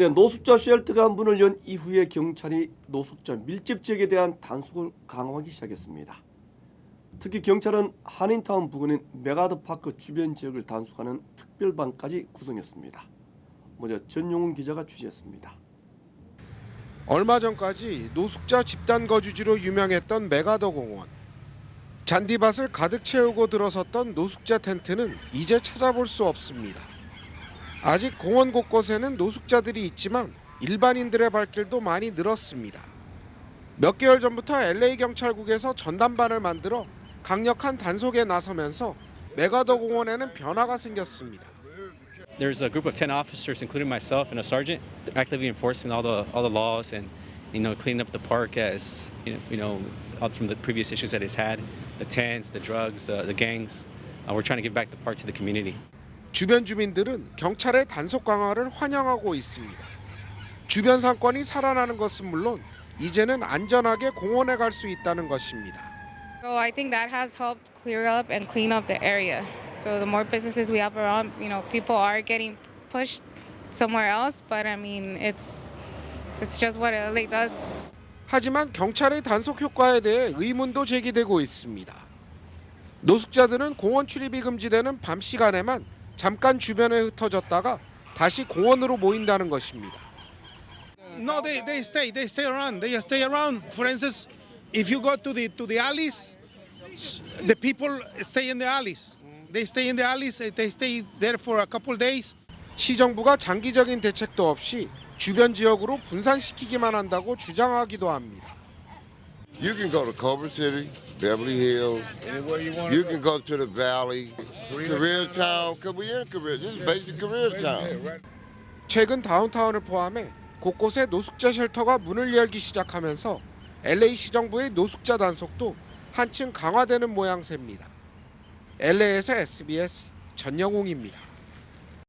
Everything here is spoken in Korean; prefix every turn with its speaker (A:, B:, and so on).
A: 네, 노숙자 쉘터가 문을 연 이후에 경찰이 노숙자 밀집 지역에 대한 단속을 강화하기 시작했습니다. 특히 경찰은 한인타운 부근인 메가드 파크 주변 지역을 단속하는 특별반까지 구성했습니다. 먼저 전용훈 기자가 취재했습니다.
B: 얼마 전까지 노숙자 집단 거주지로 유명했던 메가더 공원. 잔디밭을 가득 채우고 들어섰던 노숙자 텐트는 이제 찾아볼 수 없습니다. 아직 공원 곳곳에는 노숙자들이 있지만 일반인들의 발길도 많이 늘었습니다. 몇 개월 전부터 LA 경찰국에서 전담반을 만들어 강력한 단속에 나서면서 메가더 공원에는 변화가 생겼습니다.
C: There's a group of 10 officers, including myself and a sergeant, actively enforcing all the all the laws and you know cleaning up the park as you know, you know from the previous issues that it's had, the tents, the drugs, the, the gangs. Uh, we're trying to give back the park to the community.
B: 주변 주민들은 경찰의 단속 강화를 환영하고 있습니다. 주변 상권이 살아나는 것은 물론 이제는 안전하게 공원에 갈 수 있다는 것입니다.
D: So I think that has helped clear up and clean up the area. So the more businesses we have around, you know, people are getting pushed somewhere else. But I mean, it's it's just what LA does.
B: 하지만 경찰의 단속 효과에 대해 의문도 제기되고 있습니다. 노숙자들은 공원 출입이 금지되는 밤 시간에만 잠깐 주변에 흩어졌다가 다시 공원으로 모인다는 것입니다.
E: No, they, they stay. They stay around. They stay around. For instance, if you go to the to the alleys, the people stay in the alleys. They stay in the alleys. They stay there for a couple days.
B: 시정부가 장기적인 대책도 없이 주변 지역으로 분산시키기만 한다고 주장하기도 합니다.
F: You can go to Culver City, Beverly Hills. You can go to the Valley, Careertown. Cause we in Career. This is basic Careertown.
B: 최근 다운타운을 포함해 곳곳에 노숙자 쉘터가 문을 열기 시작하면서 LA 시정부의 노숙자 단속도 한층 강화되는 모양새입니다. LA에서 SBS 전영웅입니다.